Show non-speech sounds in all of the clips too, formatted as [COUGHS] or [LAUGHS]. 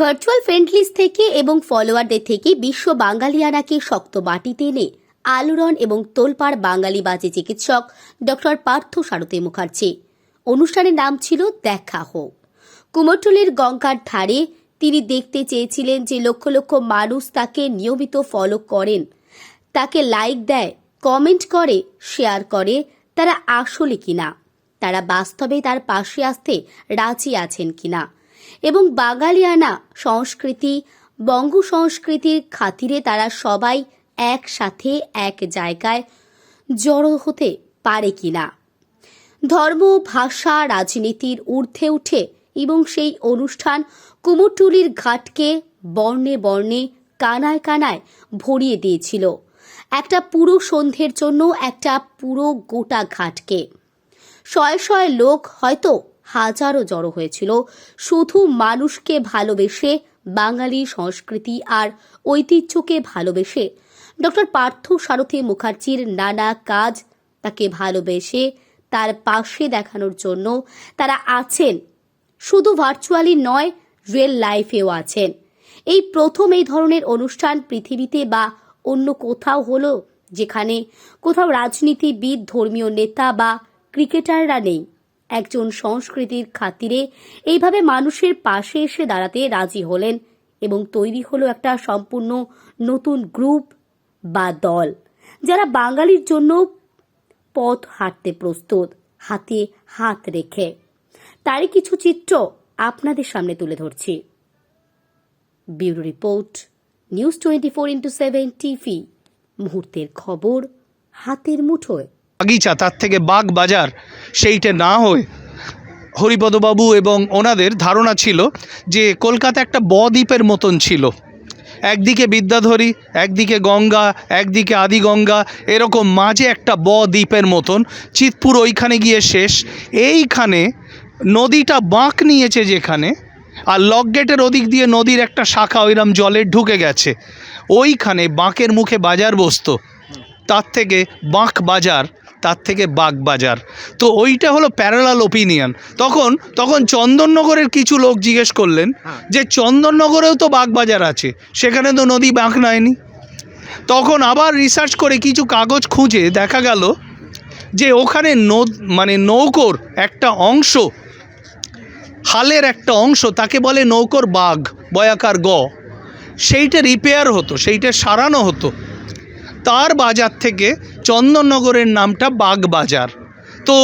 Virtual friend list থেকে এবং ফলোয়ারদের থেকে বিশ্ব বাঙালিয়ানাকে শক্ত মাটিতে এনে আলোড়ন এবং তোলপাড় বাঙালি বাজে চিকিৎসক ডক্টর পার্থ সারথী মুখার্জি। অনুষ্ঠানের নাম ছিল দেখা হোক। কুমোরটুলির গঙ্গার ধারে তিনি দেখতে চেয়েছিলেন যে লক্ষ লক্ষ মানুষ তাকে নিয়মিত ফলো করেন। তাকে লাইক দেয় কমেন্ট করে শেয়ার করে তারা আসলে কিনা, তারা বাস্তবে তার পাশে আসতে রাজি আছেন কিনা। এবং বাঙালিয়ানা সংস্কৃতি, বঙ্গ সংস্কৃতির খাতিরে তারা সবাই একসাথে এক জায়গায় জড়ো হতে পারে কিনা। ধর্ম, ভাষা, রাজনীতির ঊর্ধ্বে উঠে এবং সেই অনুষ্ঠান কুমোরটুলির ঘাটকে বর্ণে বর্ণে, কানায় কানায় ভরিয়ে দিয়েছিল। একটা পুরো সন্ধ্যের জন্য একটা পুরো গোটা ঘাটকে। শয়ে শয়ে লোক হয়তো হাজারো জড়ো হয়েছিল। শুধু মানুষকে ভালোবেসে, বাঙালি সংস্কৃতি আর ঐতিহ্যকে ভালোবেসে। ডক্টর পার্থ সারথী মুখার্জির নানা কাজ তাকে ভালোবেসে তার পাশে দেখানোর জন্য তারা আছেন। শুধু ভার্চুয়ালি নয়, রিয়েল লাইফেও আছেন। এই প্রথম এই ধরনের অনুষ্ঠান পৃথিবীতে বা অন্য কোথাও হলো, যেখানে কোথাও রাজনীতিবিদ, ধর্মীয় নেতা বা ক্রিকেটাররা নেই। একজন সংস্কৃতির খাতিরে এইভাবে মানুষের পাশে এসে দাঁড়াতে রাজি হলেন এবং তৈরি হলো একটা সম্পূর্ণ নতুন গ্রুপ বা দল, যারা বাঙালির জন্য পথ হাঁটতে প্রস্তুত, হাতে হাত রেখে। তারই কিছু চিত্র আপনাদের সামনে তুলে ধরছি। Bureau report, news twenty four into seven TV. মুহূর্তের খবর হাতের মুঠোয়। বাগিচা, তার থেকে বাগ বাজার সেইটা না হয়ে হরিপদবাবু এবং ওনাদের ধারণা ছিল যে কলকাতা একটা বদ্বীপের মতন ছিল। একদিকে বিদ্যাধরী, একদিকে গঙ্গা, একদিকে আদিগঙ্গা, এরকম মাঝে একটা বদ্বীপের মতন, চিতপুর ওইখানে গিয়ে শেষ। এইখানে নদীটা বাঁক নিয়েছে যেখানে, আর লক গেটের ওদিক দিয়ে নদীর একটা শাখা ওইরম জলের ঢুকে গেছে। ওইখানে বাঁকের মুখে বাজার বসতো। তার থেকে বাঁক বাজার তার থেকে বাগ বাজার তো ওইটা হলো প্যারালাল ওপিনিয়ন তখন তখন চন্দননগরের কিছু লোক জিজ্ঞেস করলেন যে চন্দননগরেও তো বাগ বাজার আছে সেখানে তো নদী বাঁক নেয়নি তখন আবার রিসার্চ করে কিছু কাগজ খুঁজে দেখা গেল যে ওখানে নদ মানে নৌকোর একটা অংশ হালের একটা অংশ তাকে বলে নৌকোর বাঘ বয়াকার গ সেইটা রিপেয়ার হতো সেইটা সারানো হতো। তার বাজার থেকে চন্দননগরের নামটা বাগ বাজার তো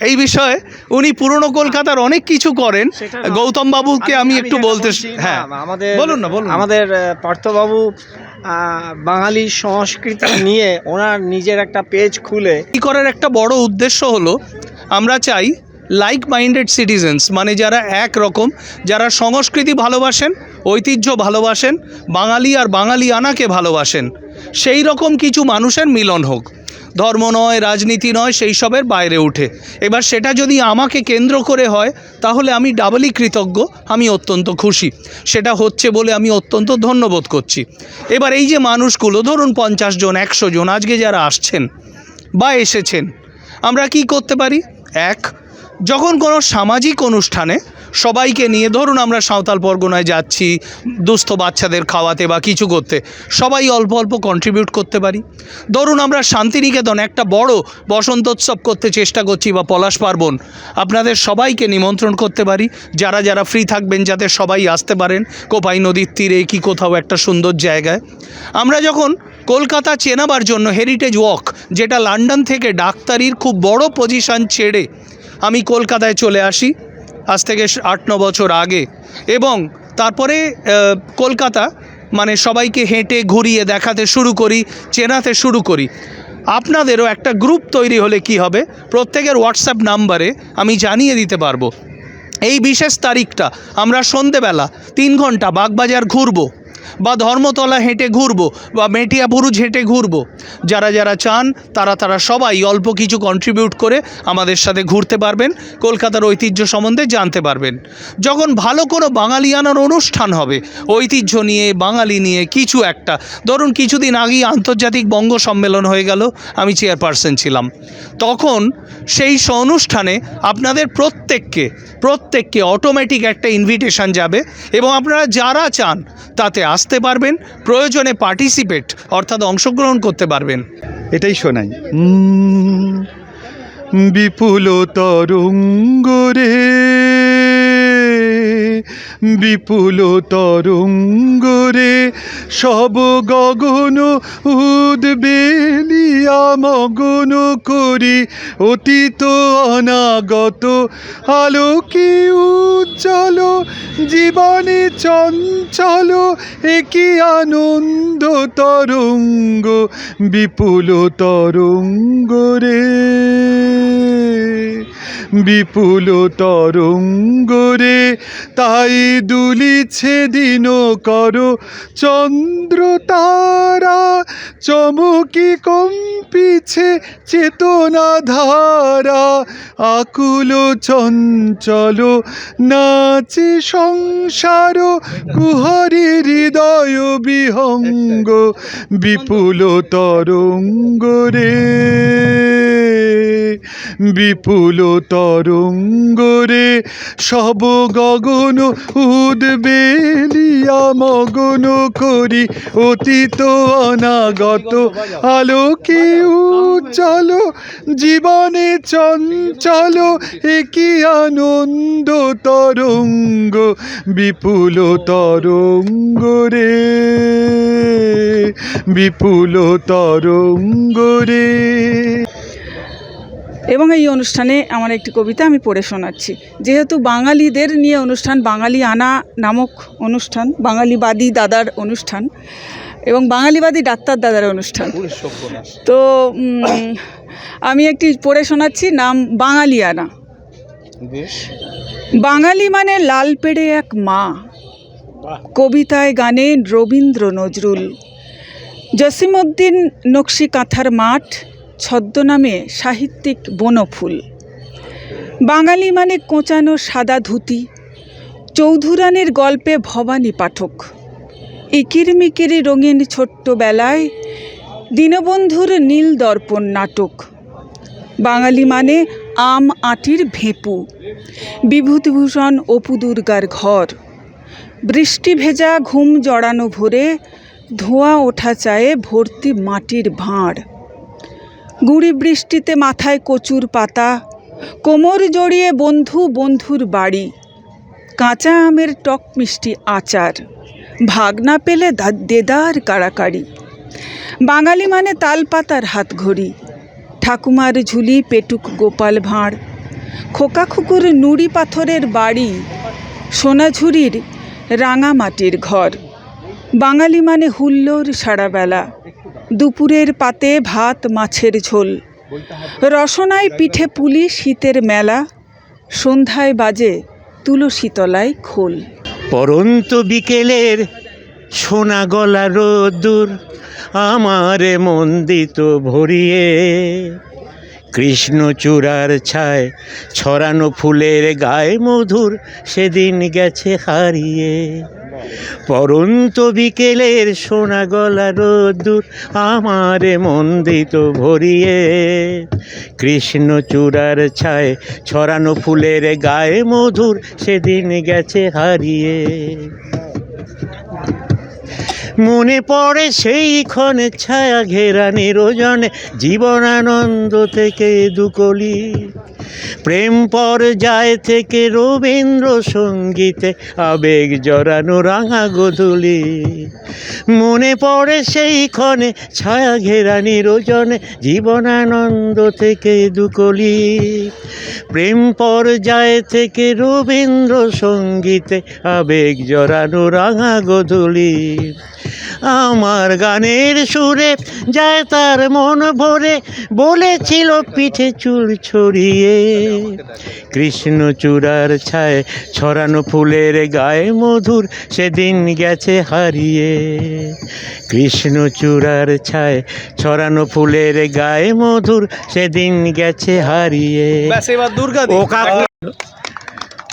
এই বিষয়ে উনি পুরনো কলকাতার অনেক কিছু করেন। গৌতম বাবুকে আমি একটু বলতে হ্যাঁ। আমাদের বলুন না বলুন আমাদের পার্থবাবু বাঙালি সংস্কৃতি নিয়ে ওনার নিজের একটা পেজ খুলে এই করার একটা বড় উদ্দেশ্য হলো আমরা চাই লাইক মাইন্ডেড সিটিজেন্স মানে যারা এক রকম যারা সংস্কৃতি ভালোবাসেন ঐতিহ্য ভালোবাসেন বাঙালি আর বাঙালি আনাকে ভালোবাসেন। সেই রকম কিছু মানুষের মিলন হোক। ধর্ম নয়, রাজনীতি নয়, সেই সবের বাইরে উঠে। এবার সেটা যদি আমাকে কেন্দ্র করে হয়, তাহলে আমি ডাবলই কৃতজ্ঞ, আমি অত্যন্ত খুশি। সেটা হচ্ছে বলে আমি অত্যন্ত ধন্যবোধ করছি। এবার এই যে মানুষগুলো, ধরুন পঞ্চাশ জন, একশো জন, আজকে যারা আসছেন বা এসেছেন, আমরা কি করতে পারি? এক, যখন কোনো সামাজিক অনুষ্ঠানে সবাইকে নিয়ে ধরুন আমরা সাঁওতাল পরগনায় যাচ্ছি, দুস্থ বাচ্চাদের খাওয়াতে বা কিছু করতে, সবাই অল্প অল্প কন্ট্রিবিউট করতে পারি। ধরুন আমরা শান্তিনিকেতন একটা বড় বসন্তোৎসব করতে চেষ্টা করছি বা পলাশ পার্বণ, আপনাদের সবাইকে নিমন্ত্রণ করতে পারি। যারা যারা ফ্রি থাকবেন যাতে সবাই আসতে পারেন, কোপাই নদীর তীরে কি কোথাও একটা সুন্দর জায়গায়। আমরা যখন কলকাতা চেনাবার জন্য হেরিটেজ ওয়াক যেটা লন্ডন থেকে ডাক্তারির খুব বড় পজিশন ছেড়ে আমি কলকাতায় চলে আসি আজ থেকে আট, ন বছর আগে। এবং তারপরে কলকাতা মানে সবাইকে হেঁটে, ঘুরিয়ে, দেখাতে শুরু করি, চেনাতে শুরু করি। আপনাদেরও একটা গ্রুপ তৈরি হলে কি হবে? প্রত্যেকের হোয়াটসঅ্যাপ নাম্বারে আমি জানিয়ে দিতে পারব। এই বিশেষ তারিখটা আমরা সন্ধেবেলা তিন ঘণ্টা বাগবাজার ঘুরবো। বা ধর্মতলা হেঁটে ঘুরবো বা মেটিয়াপুরুজ হেঁটে ঘুরবো। যারা যারা চান, তারা তারা সবাই অল্প কিছু কন্ট্রিবিউট করে আমাদের সাথে ঘুরতে পারবেন, কলকাতার ঐতিহ্য সম্বন্ধে জানতে পারবেন। যখন ভালো কোনো বাঙালিয়ানার অনুষ্ঠান হবে, ঐতিহ্য নিয়ে, বাঙালি নিয়ে কিছু একটা। ধরুন কিছুদিন আগেই আন্তর্জাতিক বঙ্গ সম্মেলন হয়ে গেল, আমি চেয়ারপারসন ছিলাম। তখন সেই অনুষ্ঠানে আপনাদের প্রত্যেককে প্রত্যেককে অটোমেটিক একটা ইনভিটেশন যাবে এবং আপনারা যারা চান, তাতে আসতে পারবেন প্রয়োজনে পার্টিসিপেট অর্থাৎ অংশগ্রহণ করতে পারবেন। এটাই শোনাই। বিপুল তরঙ্গ রে। বিপুল তরঙ্গ রে, সব গগন উদ্বেলিয়া মগন করি, অতীত অনাগত আলোকে উজ্জ্বল, জীবনে চঞ্চল, একই আনন্দ তরঙ্গ, বিপুল তরঙ্গ রে। বিপুল তরঙ্গ রে, তাই দুলিছে দিন কর চন্দ্র তারা। চমকি কম্পিছে চেতনা ধারা। আকুল চঞ্চল নাচে সংসার, কুহরি হৃদয় বিহঙ্গ। বিপুল তরঙ্গ রে, বিপুল তরঙ্গ রে সব গগন উদ্বেলিয়া মগন করি অতীত অনাগত আলোকে উজ্জ্বল, জীবনে চঞ্চল, একই আনন্দ তরঙ্গ, বিপুল তরঙ্গ রে, বিপুল তরঙ্গ রে। এবং এই অনুষ্ঠানে আমার একটি কবিতা আমি পড়ে শোনাচ্ছি। যেহেতু বাঙালিদের নিয়ে অনুষ্ঠান বাঙালি আনা নামক অনুষ্ঠান বাঙালিবাদী দাদার অনুষ্ঠান এবং বাঙালিবাদী ডাক্তার দাদার অনুষ্ঠান। তো আমি একটি পড়ে শোনাচ্ছি নাম বাঙালিয়ানা বাঙালি মানে লাল পেড়ে এক মা। কবিতায় গানে রবীন্দ্র নজরুল। জসিমউদ্দিন নকশি কাঁথার মাঠ। ছদ্মনামে সাহিত্যিক বনফুল। বাঙালি মানে কোঁচানো সাদা ধুতি, চৌধুরানের গল্পে ভবানী পাঠক। ইকির মিকিরি রঙিন ছোট্টবেলায় দীনবন্ধুর নীল দর্পণ নাটক। বাঙালি মানে আম আটির ভেঁপু, বিভূতিভূষণ অপু দুর্গার ঘর। বৃষ্টি ভেজা ঘুম জড়ানো ভোরে ধোঁয়া ওঠা চায়ে ভর্তি মাটির ভাঁড়। গুড়ি বৃষ্টিতে মাথায় কচুর পাতা, কোমর জড়িয়ে বন্ধু বন্ধুর বাড়ি, কাঁচা আমের টক মিষ্টি আচার ভাগ না পেলে দেদার কাড়াকাড়ি। বাঙালি মানে তালপাতার হাত ঘড়ি ঠাকুমার ঝুলি পেটুক গোপাল ভাঁড় খোকাখুকুর নুড়ি পাথরের বাড়ি, সোনাঝুরির রাঙা মাটির ঘর। বাঙালি মানে হুল্লোর সারাবেলা। দুপুরের পাতে ভাত, মাছের ঝোল। রসনায় পিঠে পুলি, শীতের মেলা। সন্ধ্যায় বাজে তুলসী তলায় খোল। পরন্ত বিকেলের সোনা গলা রোদ্দুর আমারে মন দিত ভরিয়ে। কৃষ্ণচূড়ার ছায় ছড়ানো ফুলের গায়ে মধুর সেদিন গেছে হারিয়ে। পরন্ত বিকেলের সোনা গলা রোদ্দুর আমারে মন্দিত ভরিয়ে। কৃষ্ণচূড়ার ছায় ছড়ানো ফুলের গায়ে মধুর সেদিন গেছে হারিয়ে। মনে পড়ে সেই ক্ষণে ছায়া ঘেরা নিরোজনে জীবনানন্দ থেকে দুকলি। প্রেম পর্যায় থেকে রবীন্দ্র সঙ্গীতে আবেগ জড়ানো রাঙা গোধূলি। মনে পড়ে সেই ক্ষণে ছায়া ঘেরা নিরোজনে জীবনানন্দ থেকে দুকলি। প্রেম পর্যায় থেকে রবীন্দ্র সঙ্গীতে আবেগ জড়ানো রাঙা গোধূলি। আমার গানের সুরে যায় তার মন ভরে বলেছিল পিঠে চুল ছড়িয়ে। কৃষ্ণচূড়ার ছায় ছড়ানো ফুলের গায়ে মধুর সেদিন গেছে হারিয়ে। কৃষ্ণচূড়ার ছায় ছড়ানো ফুলের গায়ে মধুর সেদিন গেছে হারিয়ে।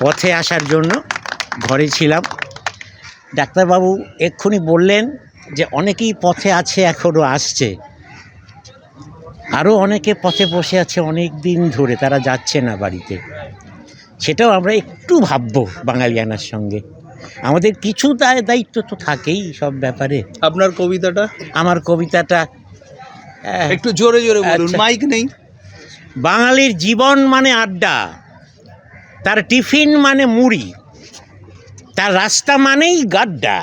পথে আসার জন্য ঘরে ছিলাম। ডাক্তারবাবু এক্ষুনি বললেন যে অনেকেই পথে আছে এখনও আসছে। আরও অনেকে পথে বসে আছে অনেক দিন ধরে তারা যাচ্ছে না বাড়িতে। সেটাও আমরা একটু ভাববো বাঙালিয়ানার সঙ্গে। আমাদের কিছু দায় দায়িত্ব তো থাকেই সব ব্যাপারে। আপনার কবিতাটা? আমার কবিতাটা একটু জোরে জোরে বলুন আচ্ছা। মাইক নেই। বাঙালির জীবন মানে আড্ডা তার টিফিন মানে মুড়ি। তার রাস্তা মানেই গাড্ডা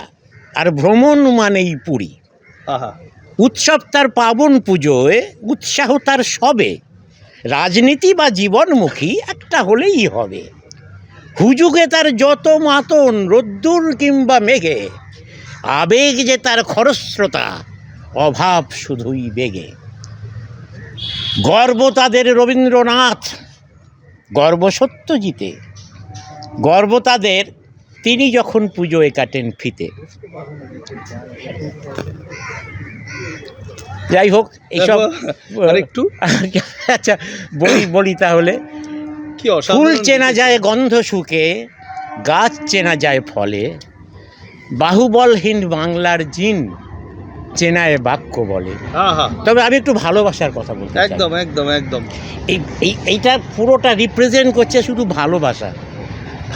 আর ভ্রমণ মানেই পুরী। আহা। উৎসব তার পাবন পুজোয় উৎসাহ তার সবে। রাজনীতি বা জীবনমুখী একটা হলেই হবে। হুজুগে তার যত মাতন রোদ্দুর কিংবা মেঘে আবেগ যে তার খরস্রোতা অভাব শুধুই বেগে। গর্ব তাদের রবীন্দ্রনাথ গর্ব সত্যজিতে। গর্ব তাদের তিনি যখন পুজোয় কাটেন ফিতে। যাই হোক এইসব একটু [LAUGHS] আচ্ছা বলি বলি তাহলে। কি ফুল চেনা যায় গন্ধ শুকে গাছ চেনা যায় ফলে। বাহুবলহীন বাংলার জিন চেনায় বাক্য বলে। আহা তবে আমি একটু ভালোবাসার কথা বলতে একদম একদম একদম। এই এই এইটা পুরোটা রিপ্রেজেন্ট করছে শুধু ভালোবাসা।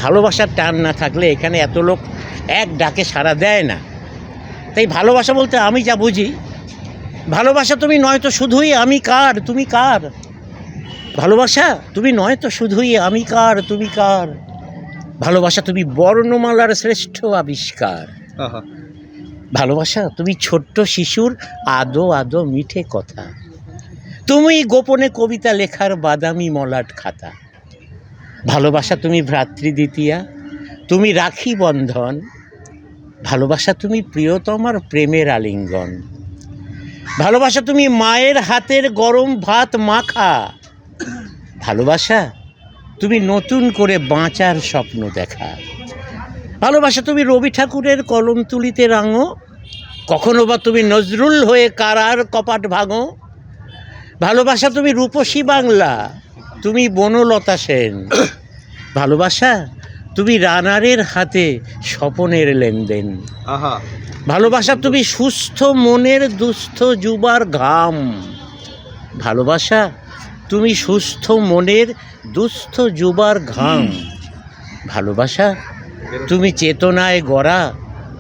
ভালোবাসার টান না থাকলে এখানে এত লোক এক ডাকে সাড়া দেয় না। তাই ভালোবাসা বলতে আমি যা বুঝি ভালোবাসা তুমি নয়তো শুধুই আমি কার তুমি কার? ভালোবাসা তুমি নয়তো শুধুই আমি কার তুমি কার? ভালোবাসা তুমি বর্ণমালার শ্রেষ্ঠ আবিষ্কার। আহা। ভালোবাসা তুমি ছোট্ট শিশুর আদো আদো মিঠে কথা। তুমি গোপনে কবিতা লেখার বাদামি মলাট খাতা। ভালোবাসা তুমি ভ্রাতৃ দ্বিতীয়া, তুমি রাখি বন্ধন, ভালোবাসা তুমি প্রিয়তমার প্রেমের আলিঙ্গন। ভালোবাসা তুমি মায়ের হাতের গরম ভাত মাখা। ভালোবাসা তুমি নতুন করে বাঁচার স্বপ্ন দেখা। ভালোবাসা তুমি রবি ঠাকুরের কলম তুলিতে রাঙো। কখনো বা তুমি নজরুল হয়ে কারার কপাট ভাঙো। ভালোবাসা তুমি রূপসী বাংলা। তুমি বনলতা সেন। [COUGHS] ভালোবাসা? তুমি রানারের হাতে স্বপনের লেনদেন। ভালোবাসা তুমি সুস্থ মনের দুস্থ যুবার ঘাম। ভালোবাসা তুমি সুস্থ মনের দুস্থ যুবার ঘাম। ভালোবাসা তুমি চেতনায় গড়া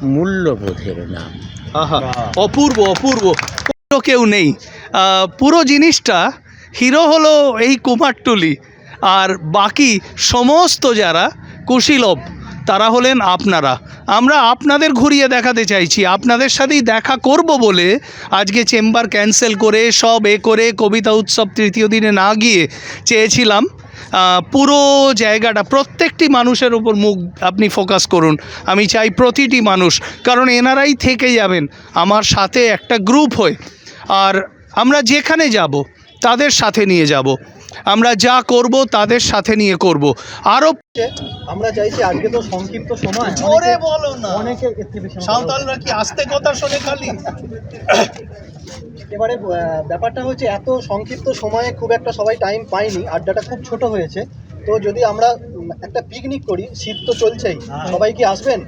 মূল্যবোধের নাম। আহা। অপূর্ব অপূর্ব। কেউ নেই। পুরো জিনিসটা হিরো হলো এই কুমারটুলি আর বাকি সমস্ত যারা কুশীলভ, তারা হলেন আপনারা। আমরা আপনাদের ঘুরিয়ে দেখাতে চাইছি। আপনাদের সাথেই দেখা করব বলে আজকে চেম্বার ক্যান্সেল করে, সব এ করে, কবিতা উৎসব তৃতীয় দিনে না গিয়ে চেয়েছিলাম। পুরো জায়গাটা, প্রত্যেকটি মানুষের উপর মুখ আপনি ফোকাস করুন। আমি চাই প্রতিটি মানুষ, কারণ এনারাই থেকে যাবেন, আমার সাথে একটা গ্রুপ হয়ে। আর আমরা যেখানে যাব তাদের সাথে নিয়ে যাব। আমরা যা করব তাদের সাথে নিয়ে করব। আরও আমরা চাইছি আজকে তো সংক্ষিপ্ত সময়। জোরে বলো না। অনেকে সাঁওতালরা কি আস্তে কথা শোনে খালি? এবারে ব্যাপারটা হচ্ছে এত সংক্ষিপ্ত সময়ে খুব একটা সবাই টাইম পায়নি। আড্ডাটা খুব ছোট হয়েছে। তো যদি আমরা একটা পিকনিক করি শীত তো চলছেই। সবাই কি আসবেন?